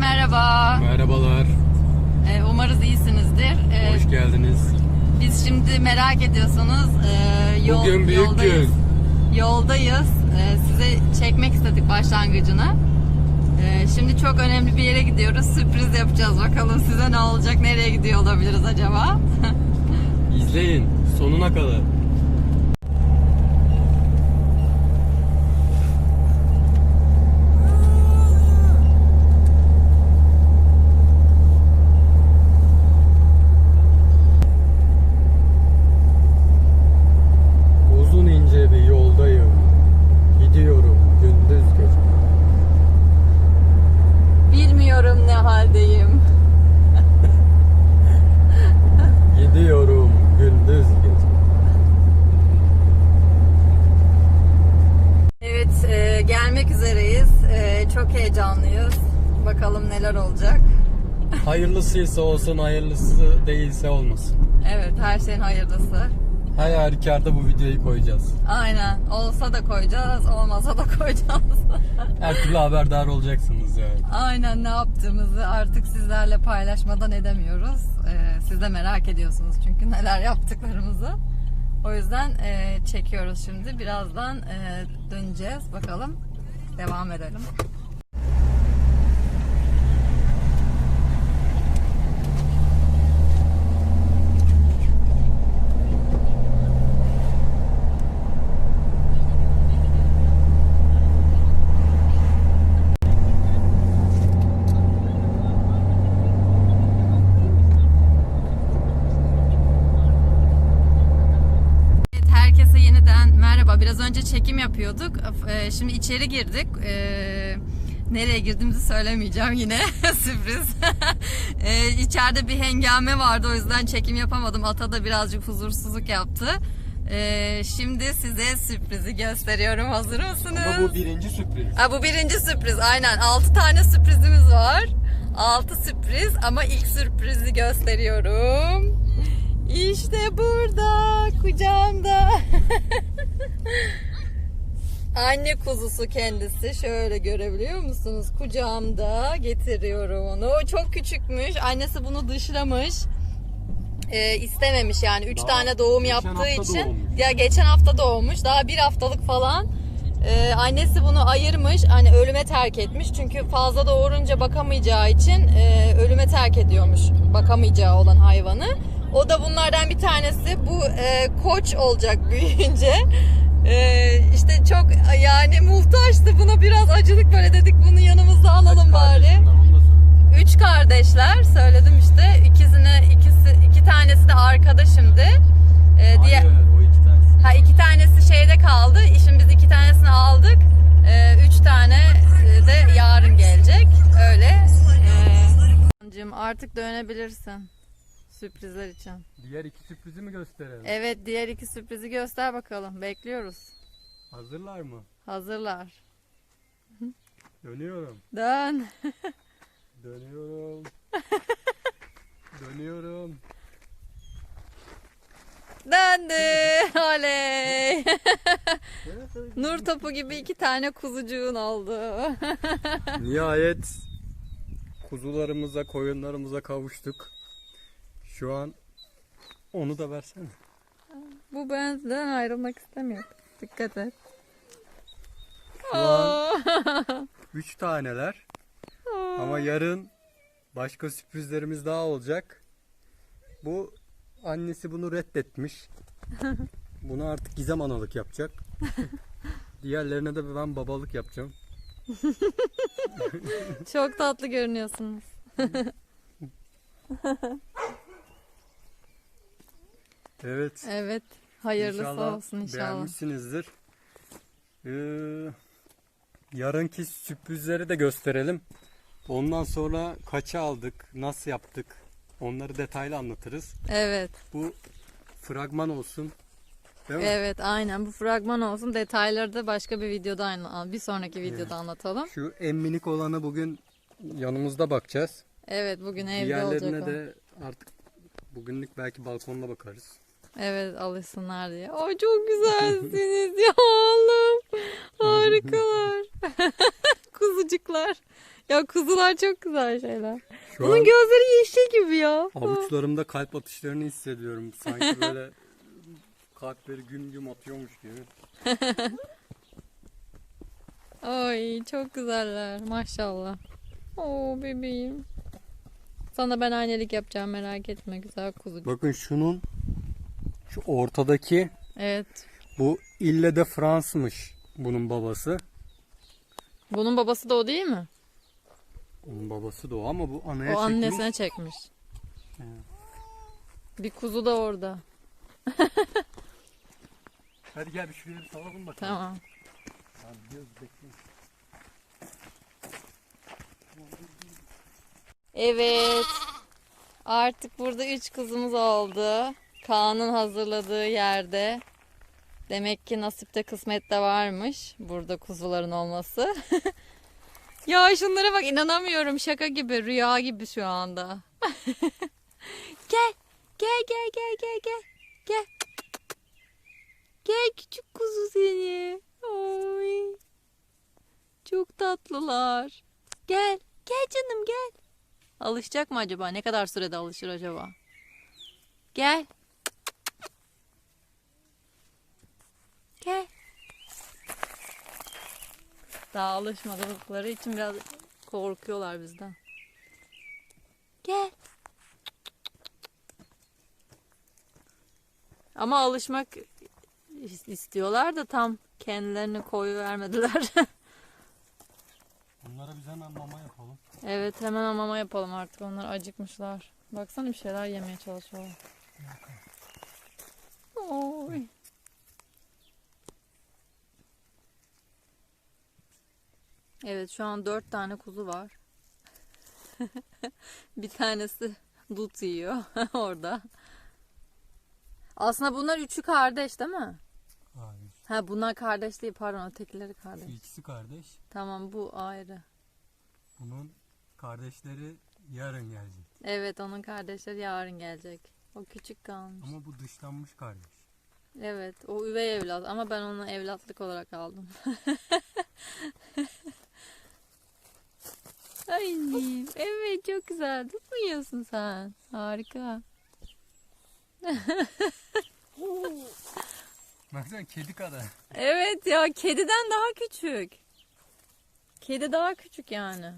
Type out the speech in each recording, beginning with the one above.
merhaba. Merhabalar, Ee, umarız iyisinizdir. Ee, hoş geldiniz. biz şimdi merak ediyorsunuz. ee, yol, Bugün büyük yoldayız. gün. Yoldayız. Ee, size çekmek istedik başlangıcını. Ee, şimdi çok önemli bir yere gidiyoruz. Sürpriz yapacağız. Bakalım size ne olacak? Nereye gidiyor olabiliriz acaba? İzleyin sonuna kadar. Uzun ince bir yoldayım. Gidiyorum gündüz gece. Bilmiyorum ne haldeyim. Gidiyorum gündüz gece. Evet, e, gelmek üzereyiz. E, çok heyecanlıyız. Bakalım neler olacak. Hayırlısıysa olsun, hayırlısı değilse olmasın. Evet, her şeyin hayırlısı. Her halükarda bu videoyu koyacağız. Aynen. Olsa da koyacağız, olmasa da koyacağız. Her türlü haberdar olacaksınız yani. Aynen ne yaptığımızı artık sizlerle paylaşmadan edemiyoruz. Ee, siz de merak ediyorsunuz çünkü neler yaptıklarımızı. O yüzden e, çekiyoruz şimdi. Birazdan e, döneceğiz. Bakalım. Devam edelim. Evet, herkese yeniden merhaba. Biraz önce çekim yapıyorduk. Ee, Şimdi içeri girdik. Ee, Nereye girdiğimizi söylemeyeceğim yine. Sürpriz. Ee, İçeride bir hengame vardı o yüzden çekim yapamadım. Ata da birazcık huzursuzluk yaptı. Ee, Şimdi size sürprizi gösteriyorum. Hazır mısınız? Ama bu birinci sürpriz. Ha, bu birinci sürpriz aynen. 6 tane sürprizimiz var. 6 sürpriz ama ilk sürprizi gösteriyorum. İşte burada kucağımda. Anne kuzusu kendisi. Şöyle görebiliyor musunuz? Kucağımda getiriyorum onu. Çok küçükmüş. Annesi bunu dışlamış. Ee, istememiş yani. 3 Daha tane doğum geçen yaptığı hafta için. doğmuş. Ya geçen hafta doğmuş. Daha bir haftalık falan. Ee, annesi bunu ayırmış. Hani ölüme terk etmiş. Çünkü fazla doğurunca bakamayacağı için e, ölüme terk ediyormuş. Bakamayacağı olan hayvanı. O da bunlardan bir tanesi. Bu e, koç olacak büyüyünce. E, işte çok yani muhtaçtı. Buna biraz acılık böyle dedik. Bunu yanımızda alalım bari. Da söyle. Üç kardeşler söyledim işte. İkisine ikisi iki tanesi de arkada şimdi. Ee, o iki tanesi. ha iki tanesi şeyde kaldı. İşin biz iki tanesini aldık. Ee, üç tane e, de yarın gelecek. Öyle. Ee, artık dönebilirsin. Sürprizler için. Diğer iki sürprizi mi gösterelim? Evet diğer iki sürprizi göster bakalım. Bekliyoruz. Hazırlar mı? Hazırlar. Dönüyorum. Dön. Dönüyorum. Dönüyorum. Döndü. Oley. Nur topu gibi iki tane kuzucuğun oldu. Nihayet kuzularımıza, koyunlarımıza kavuştuk. Şu an onu da versene. Bu benden ayrılmak istemiyor. Dikkat et. Şu an üç taneler. Ama yarın başka sürprizlerimiz daha olacak. Bu annesi bunu reddetmiş. Bunu artık Gizem analık yapacak. Diğerlerine de ben babalık yapacağım. Çok tatlı görünüyorsunuz. Evet. Evet. Hayırlısı olsun inşallah. Beğenmişsinizdir. Ee, yarınki sürprizleri de gösterelim. Ondan sonra kaça aldık, nasıl yaptık onları detaylı anlatırız. Evet. Bu fragman olsun. Değil mi? Evet aynen bu fragman olsun. Detayları da başka bir videoda anla- bir sonraki videoda anlatalım. Şu en minik olanı bugün yanımızda bakacağız. Evet bugün evde Diğerlerine olacak o. de artık bugünlük belki balkonda bakarız. Evet alışsınlar diye. Ay çok güzelsiniz ya oğlum. Harikalar. Kuzucuklar. Ya kuzular çok güzel şeyler. Şu Bunun an gözleri yeşil gibi ya. avuçlarımda kalp atışlarını hissediyorum. Sanki böyle kalpleri gün gün atıyormuş gibi. Ay çok güzeller maşallah. Oo bebeğim. Sana ben annelik yapacağım merak etme güzel kuzucuk. Bakın şunun şu ortadaki Evet. bu ille de Fransmış bunun babası. Bunun babası da o değil mi? Onun babası da o ama bu anaya o çekmiş. annesine çekmiş. Bir kuzu da orada. Hadi gel bir şuraya bir salalım bakalım. Tamam. Tamam, gidiyoruz, bekleyin. Evet. Artık burada üç kızımız oldu. Kaan'ın hazırladığı yerde. Demek ki nasipte kısmette varmış burada kuzuların olması. ya şunlara bak inanamıyorum şaka gibi rüya gibi şu anda. gel gel gel gel gel gel gel. Gel küçük kuzu seni. Oy. Çok tatlılar. Gel gel canım gel. Alışacak mı acaba? Ne kadar sürede alışır acaba? Gel. Gel. Daha alışmadıkları için biraz korkuyorlar bizden. Gel. Ama alışmak is- istiyorlar da tam kendilerini koyu vermediler. Bunlara biz hemen mama yapalım. Evet hemen mama yapalım artık onlar acıkmışlar. Baksana bir şeyler yemeye çalışıyorlar. Oy. Evet şu an dört tane kuzu var. bir tanesi dut yiyor orada. Aslında bunlar üçü kardeş değil mi? Hayır. Ha bunlar kardeş değil pardon ötekileri kardeş. İkisi kardeş. Tamam bu ayrı. Bunun kardeşleri yarın gelecek. Evet onun kardeşleri yarın gelecek. O küçük kalmış. Ama bu dışlanmış kardeş. Evet o üvey evlat ama ben onu evlatlık olarak aldım. Ay evet çok güzel. Tut mu yiyorsun sen? Harika. Baksana kedi kadar. Evet ya kediden daha küçük. Kedi daha küçük yani.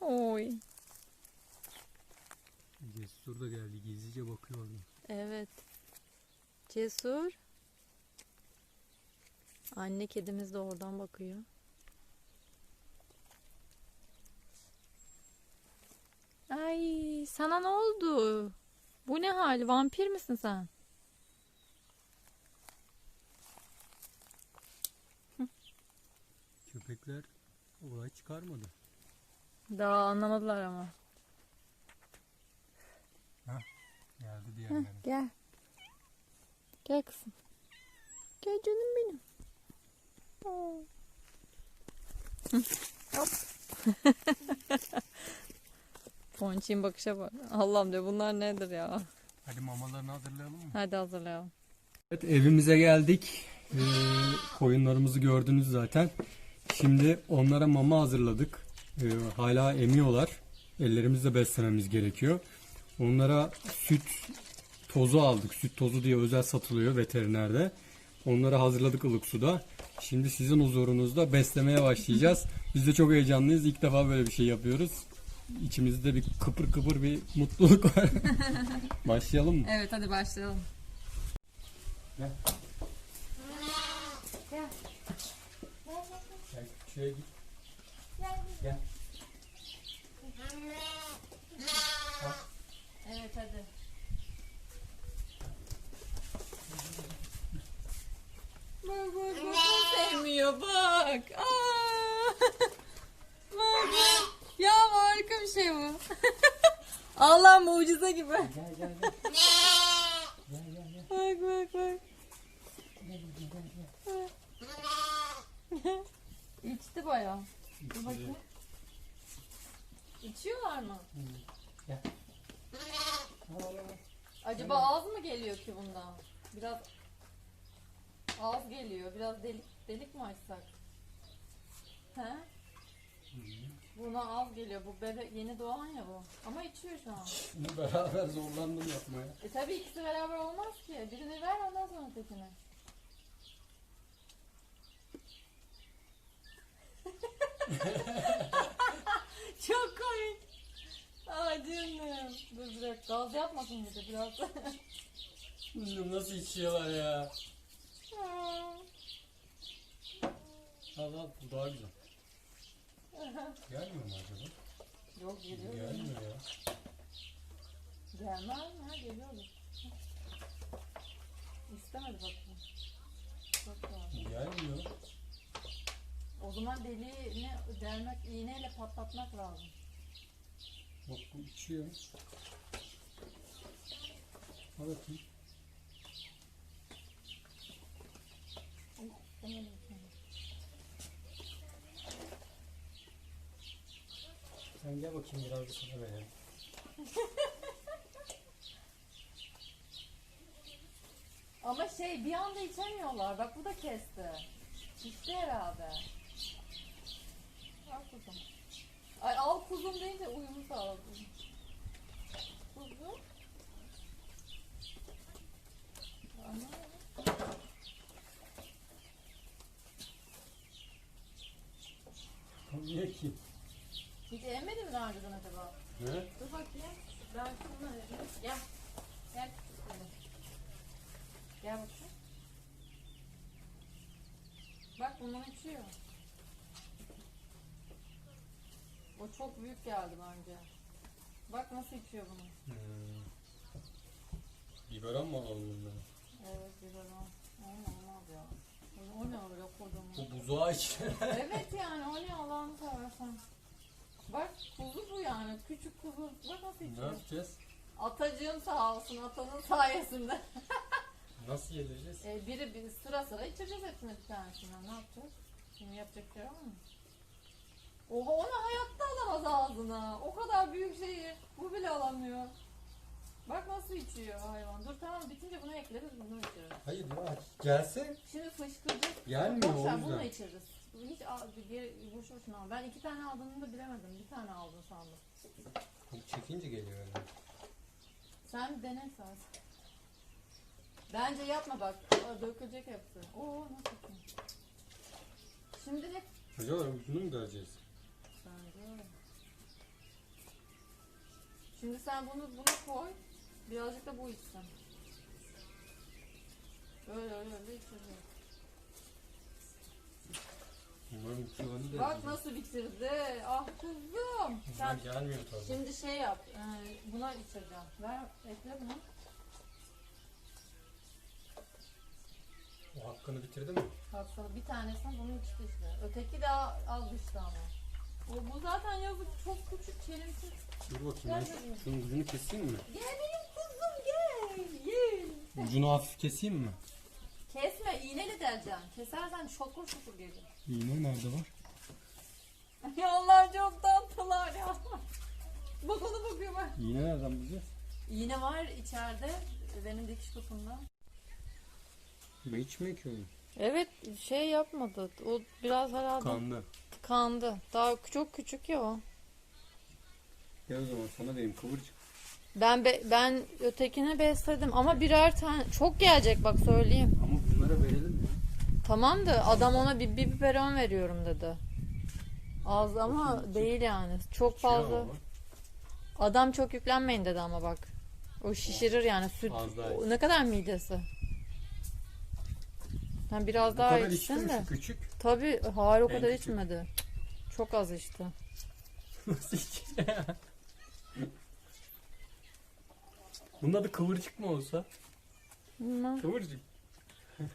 Oy. Cesur da geldi gizlice bakıyor orada. Evet. Cesur. Anne kedimiz de oradan bakıyor. Ay sana ne oldu? Bu ne hal? Vampir misin sen? Köpekler olay çıkarmadı. Daha anlamadılar ama. Geldi diğerleri. Gel. Gel kızım. Gel canım benim. Hop. Ponçin bakışa bak. Allah'ım diyor bunlar nedir ya? Hadi mamalarını hazırlayalım mı? Hadi hazırlayalım. Evet evimize geldik. Ee, koyunlarımızı gördünüz zaten. Şimdi onlara mama hazırladık. Ee, hala emiyorlar. Ellerimizle beslememiz gerekiyor. Onlara süt tozu aldık. Süt tozu diye özel satılıyor veterinerde. Onları hazırladık ılık suda. Şimdi sizin huzurunuzda beslemeye başlayacağız. Biz de çok heyecanlıyız. İlk defa böyle bir şey yapıyoruz. İçimizde bir kıpır kıpır bir mutluluk var. Başlayalım mı? Evet hadi başlayalım. Gel. Gel şuraya git. Gel. Evet hadi. Bak bak bak sevmiyor bak. Aa. bak. Ya harika bir şey bu. Allah mucize gibi. Gel gel gel. Gel gel gel. Bak bak bak. İçti bayağı. Dur bakayım. İçiyorlar mı? Gel. Acaba az mı geliyor ki bundan? Biraz az geliyor. Biraz delik delik mi açsak? He? Buna az geliyor. Bu bebek yeni doğan ya bu. Ama içiyor şu an. Bunu beraber zorlandım yapmaya. E tabii ikisi beraber olmaz ki. Birini ver ondan sonra ötekini. Çok komik. Ay canım. Dur dakika. Gaz yapmasın bir de biraz. Bilmiyorum nasıl içiyorlar ya. Al al bu daha güzel. Gelmiyor mu acaba? Yok geliyor. Gelmiyor ya. Gelmez mi? Ha geliyordu. İstemedi bakayım. Çok. Gelmiyor. O zaman deliğini delmek, iğneyle patlatmak lazım. Bak bu içiyor. Al bakayım. Demedim sana. Sen gel bakayım biraz da sana verelim. Ama şey bir anda içemiyorlar. Bak bu da kesti. İçti herhalde. Al kuzum. Ay al kuzum deyince uyumu sağladım. Kuzum. Ana. Niye ki? Hiç emmedin mi daha önceden acaba? Ne? Dur bakayım. Ben şunu vereyim. Gel. Gel. Gel bakayım. İçiyor. O çok büyük geldi bence. Bak nasıl içiyor bunu. Hmm. Biberon mu alalım bundan? Evet biberon. Olmaz ya. O ne öyle kocaman. Bu buzağı içiyor. evet yani o ne Allah'ını seversen. Bak kuzu bu yani. Küçük kuzu. Bak nasıl ne içiyor. yapacağız? Atacığım sağ olsun atanın sayesinde. Nasıl yedireceğiz? E, biri bir sıra sıra içeceğiz hepsini bir tanesinden. Ne yapacağız? Şimdi yapacak şey var mı? Oha onu hayatta alamaz ağzına. O kadar büyük şeyi bu bile alamıyor. Bak nasıl içiyor hayvan. Dur tamam bitince bunu ekleriz bunu içeriz. Hayır ya gelse Şimdi fışkıracak. gelmiyor Boş o ver bunu yüzden. içeriz. Hiç al- geri boş boşuna al. Ben iki tane aldığını da bilemedim. Bir tane aldın sandım. Çekince geliyor öyle. Sen dene sen. Bence yapma bak. Aa, Dökülecek hepsi. Oo nasıl? Şimdi ne Acaba ucunu mu göreceğiz? Bence. Şimdi sen bunu bunu koy. Birazcık da bu içsin. Öyle öyle öyle. Umarım uçuyorunu da Bak nasıl bitirdi. Ah kuzum. Sen Bunlar gelmiyor tabii. şimdi şey yap. e, buna içeceğim. Ver ekle bunu. O hakkını bitirdi mi? Baksana bir tanesini bunu içti işte. Öteki daha az içti ama. O, bu zaten yazık çok küçük çelimsiz. Dur bakayım Gel ben bebeğim. şunun ucunu keseyim mi? Gel benim kuzum gel. Gel. Ucunu hafif keseyim mi? Kesme iğneyle deleceksin. Kesersen şokur şokur gelir. İğne nerede var? Ya onlar çok tatlılar ya. Bak ona bakıyor bak. İğne nereden bulacağız? İğne var içeride benim dikiş kutumda. İçmiyor ki onu. Evet şey yapmadı. O biraz herhalde Kanlı. tıkandı. Daha çok küçük ya o. Gel o zaman sana vereyim kıvırcık. Ben be- ben ötekine besledim ama birer tane çok gelecek bak söyleyeyim. Ama bunlara verelim ya. Tamam da adam ona bir, bir biberon veriyorum dedi. Az ama değil yani. Çok fazla. Ama Adam çok yüklenmeyin dedi ama bak. O şişirir yani süt. O- ne kadar midesi? Sen biraz Bu daha kadar içti içsin mi de. şu küçük? Tabii hayır o En kadar küçük. içmedi. Çok az içti. Nasıl içti ya? Bunun adı kıvırcık mı olsa? Bilmem. Kıvırcık.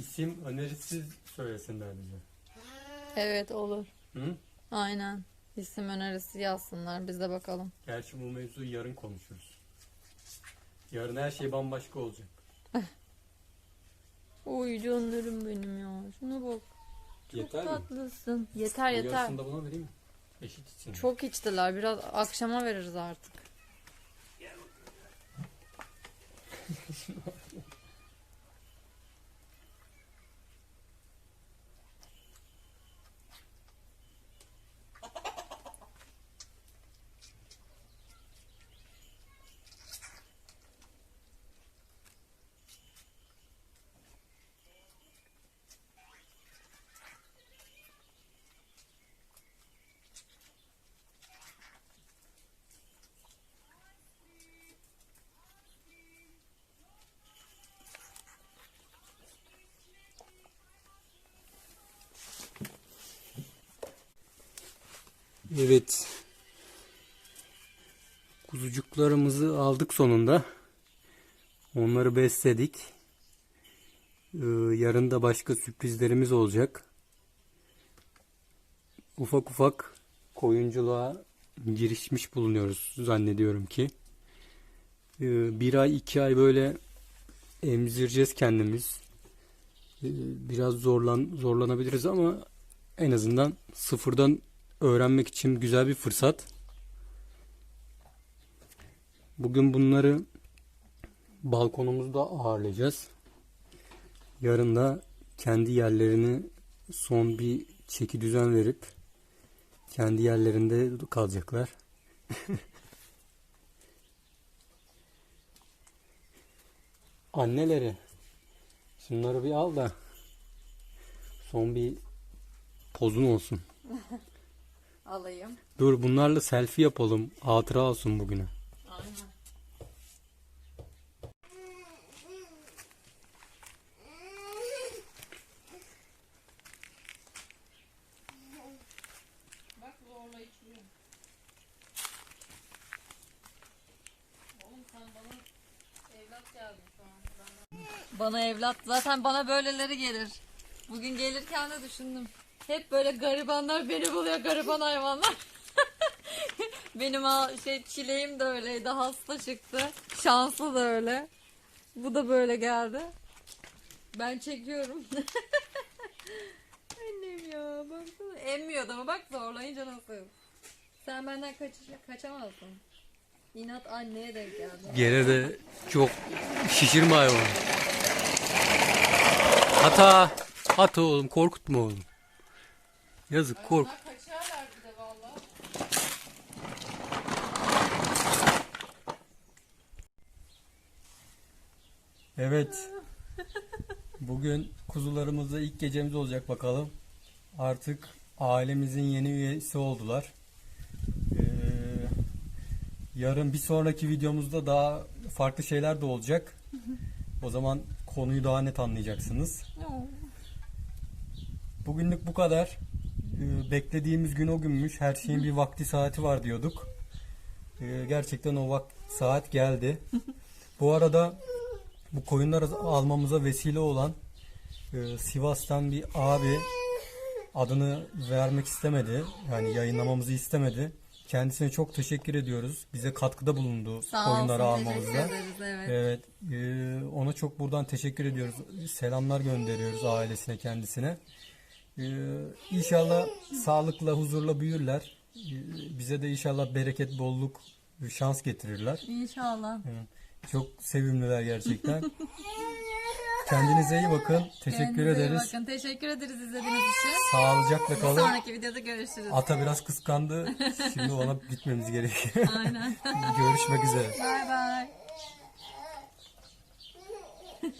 İsim önerisiz söylesinler bize. Evet olur. Hı? Aynen. İsim önerisi yazsınlar biz de bakalım. Gerçi bu mevzuyu yarın konuşuruz. Yarın her şey bambaşka olacak. Uy canlarım benim ya. Şuna bak. Çok Yeter mi? tatlısın. Yeter yeter. Yarısını da buna vereyim mi? Eşit içsin. Çok içtiler. Biraz akşama veririz artık. Evet. Kuzucuklarımızı aldık sonunda. Onları besledik. Ee, yarın da başka sürprizlerimiz olacak. Ufak ufak koyunculuğa girişmiş bulunuyoruz zannediyorum ki. Ee, bir ay iki ay böyle emzireceğiz kendimiz. Ee, biraz zorlan zorlanabiliriz ama en azından sıfırdan öğrenmek için güzel bir fırsat. Bugün bunları balkonumuzda ağırlayacağız. Yarın da kendi yerlerini son bir çeki düzen verip kendi yerlerinde kalacaklar. Anneleri şunları bir al da son bir pozun olsun. Alayım. Dur bunlarla selfie yapalım. Hatıra olsun bugüne. Aynen. Bak zorla içiyor. Oğlum sen bana evlat geldin şu an. Bana evlat. Zaten bana böyleleri gelir. Bugün gelirken de düşündüm. Hep böyle garibanlar beni buluyor gariban hayvanlar. Benim şey çileğim de öyleydi. Hasta çıktı. Şanslı da öyle. Bu da böyle geldi. Ben çekiyorum. Annem ya baksana. Emmiyordu ama bak zorlayınca nasıl. Sen benden kaç kaçamazsın. İnat anneye denk geldi. Gene de çok şişirme hayvan. Hata. Hata oğlum korkutma oğlum. Yazık kork. Bunlar kaçarlar bir de valla. Evet. Bugün kuzularımızla ilk gecemiz olacak bakalım. Artık ailemizin yeni üyesi oldular. Ee, yarın bir sonraki videomuzda daha farklı şeyler de olacak. O zaman konuyu daha net anlayacaksınız. Bugünlük bu kadar. Ee, beklediğimiz gün o günmüş. Her şeyin bir vakti saati var diyorduk. Ee, gerçekten o vak saat geldi. Bu arada bu koyunları almamıza vesile olan e, Sivas'tan bir abi adını vermek istemedi. Yani yayınlamamızı istemedi. Kendisine çok teşekkür ediyoruz. Bize katkıda bulundu Sağ koyunları olsun, almamızda. teşekkür ederiz, evet. Evet, e, ona çok buradan teşekkür ediyoruz. Selamlar gönderiyoruz ailesine, kendisine. E, inşallah sağlıkla, huzurla büyürler. E, bize de inşallah bereket, bolluk, şans getirirler. İnşallah. Evet, Çok sevimliler gerçekten. Kendinize iyi bakın. Teşekkür Kendinize iyi ederiz. Bakın. Teşekkür ederiz izlediğiniz için. Sağlıcakla Bir kalın. sonraki videoda görüşürüz. Ata biraz kıskandı. Şimdi ona gitmemiz gerekiyor. Aynen. Görüşmek üzere. Bay bay.